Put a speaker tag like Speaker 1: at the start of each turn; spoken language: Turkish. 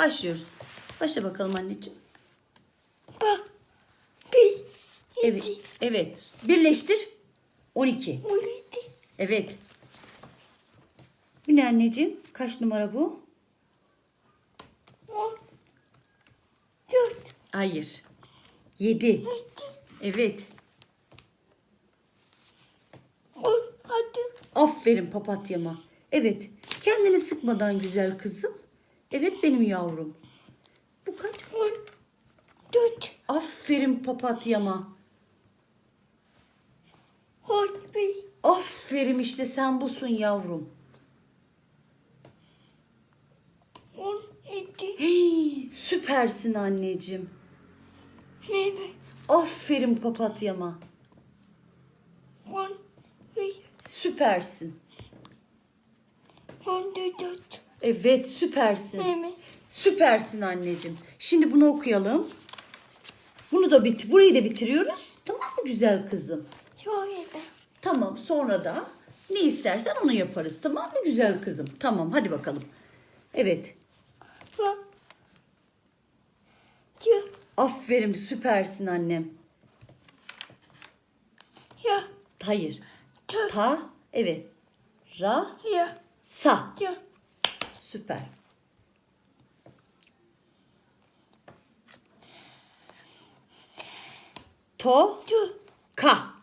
Speaker 1: Başlıyoruz. Başla bakalım anneciğim.
Speaker 2: Bak. Bir.
Speaker 1: Evet. Evet. Birleştir. 12.
Speaker 2: On yedi.
Speaker 1: Evet. Bu ne anneciğim? Kaç numara bu?
Speaker 2: On. Dört.
Speaker 1: Hayır. 7.
Speaker 2: Yedi.
Speaker 1: Evet. Aferin papatyama. Evet. Kendini sıkmadan güzel kızım. Evet benim yavrum. Bu kaç?
Speaker 2: On. Dört.
Speaker 1: Aferin papatyama.
Speaker 2: On bir.
Speaker 1: Aferin işte sen busun yavrum.
Speaker 2: On yedi.
Speaker 1: Hey, süpersin anneciğim.
Speaker 2: Nene.
Speaker 1: Aferin papatyama.
Speaker 2: On bir.
Speaker 1: Süpersin.
Speaker 2: On dört.
Speaker 1: Evet süpersin.
Speaker 2: Nene.
Speaker 1: Süpersin anneciğim. Şimdi bunu okuyalım. Bunu da bit burayı da bitiriyoruz. Tamam mı güzel kızım?
Speaker 2: Şöyle de.
Speaker 1: Tamam sonra da ne istersen onu yaparız. Tamam mı güzel kızım? Tamam hadi bakalım. Evet.
Speaker 2: Bak. Ya.
Speaker 1: Aferin süpersin annem.
Speaker 2: Ya.
Speaker 1: Hayır.
Speaker 2: Ta.
Speaker 1: Ta evet. Ra
Speaker 2: Ya.
Speaker 1: sa.
Speaker 2: Ya.
Speaker 1: Süper. To ka.